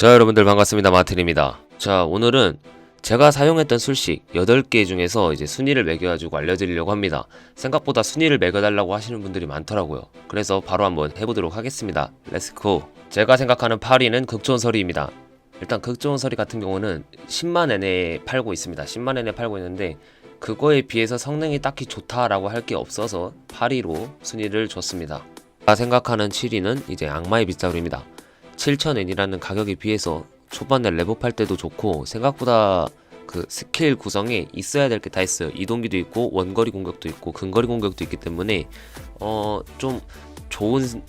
자 여러분들 반갑습니다. 마틴입니다. 자 오늘은 제가 사용했던 술식 8개 중에서 이제 순위를 매겨가지고 알려드리려고 합니다. 생각보다 순위를 매겨달라고 하시는 분들이 많더라고요. 그래서 바로 한번 해보도록 하겠습니다. 렛츠고 제가 생각하는 8위는 극초원서리입니다. 일단 극초원서리 같은 경우는 10만 엔에 팔고 있습니다. 10만 엔에 팔고 있는데 그거에 비해서 성능이 딱히 좋다라고 할 게 없어서 8위로 순위를 줬습니다. 제가 생각하는 7위는 이제 악마의 빗자루입니다 7,000엔이라는 가격에 비해서 초반에 레벨할 때도 좋고 생각보다 그 스킬 구성에 있어야 될 게 다 있어요. 이동기도 있고 원거리 공격도 있고 근거리 공격도 있기 때문에 어 좀 좋은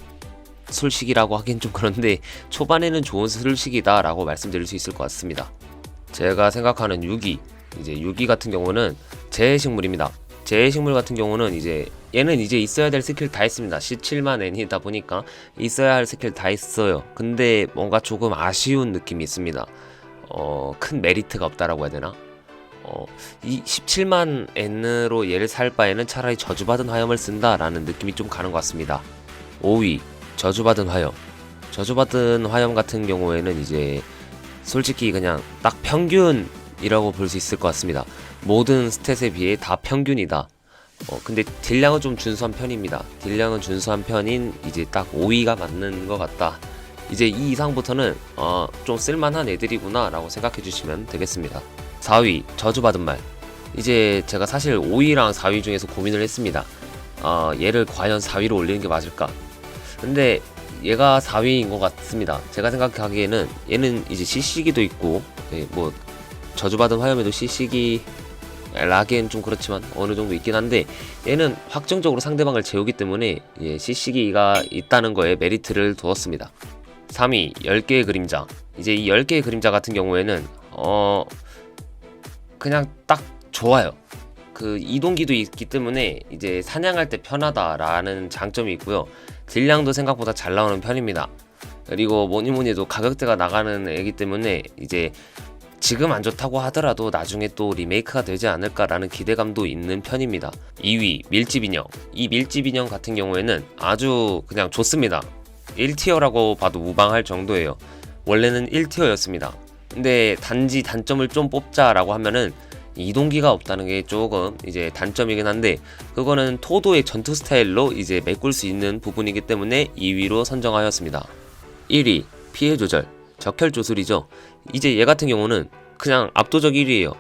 술식이라고 하긴 좀 그런데 초반에는 좋은 술식이다라고 말씀드릴 수 있을 것 같습니다. 제가 생각하는 6위 이제 6위 같은 경우는 재해식물입니다. 재해식물 같은 경우는 이제 얘는 이제 있어야 될 스킬 다 있습니다. 17만 N이다 보니까 있어야 할 스킬 다 있어요. 근데 뭔가 조금 아쉬운 느낌이 있습니다. 어, 큰 메리트가 없다라고 해야 되나? 어, 이 17만 N으로 얘를 살 바에는 차라리 저주받은 화염을 쓴다라는 느낌이 좀 가는 것 같습니다. 5위 저주받은 화염. 저주받은 화염 같은 경우에는 이제 솔직히 그냥 딱 평균이라고 볼 수 있을 것 같습니다. 모든 스탯에 비해 다 평균이다. 어, 근데 딜량은 좀 준수한 편입니다. 딜량은 준수한 편인 이제 딱 5위가 맞는 것 같다. 이제 이 이상부터는 어, 좀 쓸만한 애들이구나 라고 생각해 주시면 되겠습니다. 4위 저주받은 말. 이제 제가 사실 5위랑 4위 중에서 고민을 했습니다. 어, 얘를 과연 4위로 올리는 게 맞을까? 근데 얘가 4위인 것 같습니다. 제가 생각하기에는 얘는 이제 CC기도 있고 예, 뭐 저주받은 화염에도 CC기 라기엔 좀 그렇지만 어느 정도 있긴 한데 얘는 확정적으로 상대방을 재우기 때문에 예, CC기가 있다는 거에 메리트를 두었습니다. 3위 10개의 그림자 이제 이 10개의 그림자 같은 경우에는 어 그냥 딱 좋아요. 그 이동기도 있기 때문에 이제 사냥할 때 편하다라는 장점이 있고요. 딜량도 생각보다 잘 나오는 편입니다. 그리고 뭐니 뭐니 해도 가격대가 나가는 애기 때문에 이제 지금 안 좋다고 하더라도 나중에 또 리메이크가 되지 않을까라는 기대감도 있는 편입니다. 2위 밀집 인형. 이 밀집 인형 같은 경우에는 아주 그냥 좋습니다. 1티어라고 봐도 무방할 정도예요. 원래는 1티어였습니다. 근데 단지 단점을 좀 뽑자라고 하면은 이동기가 없다는 게 조금 이제 단점이긴 한데 그거는 토도의 전투 스타일로 이제 메꿀 수 있는 부분이기 때문에 2위로 선정하였습니다. 1위 피해 조절 적혈 조술이죠. 이제 얘 같은 경우는 그냥 압도적 1위예요.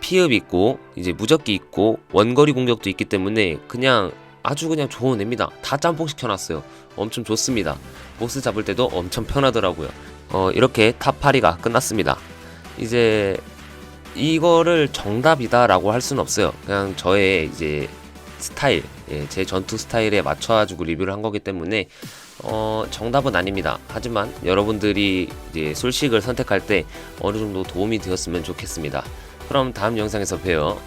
피흡 있고 이제 무적기 있고 원거리 공격도 있기 때문에 그냥 아주 그냥 좋은 애입니다. 다 짬뽕 시켜놨어요. 엄청 좋습니다. 보스 잡을 때도 엄청 편하더라고요. 어 이렇게 탑 8위가 끝났습니다. 이제 이거를 정답이다라고 할 수는 없어요. 그냥 저의 이제 스타일, 예, 제 전투 스타일에 맞춰가지고 리뷰를 한 거기 때문에 어, 정답은 아닙니다. 하지만 여러분들이 이제 술식을 선택할 때 어느 정도 도움이 되었으면 좋겠습니다. 그럼 다음 영상에서 봬요.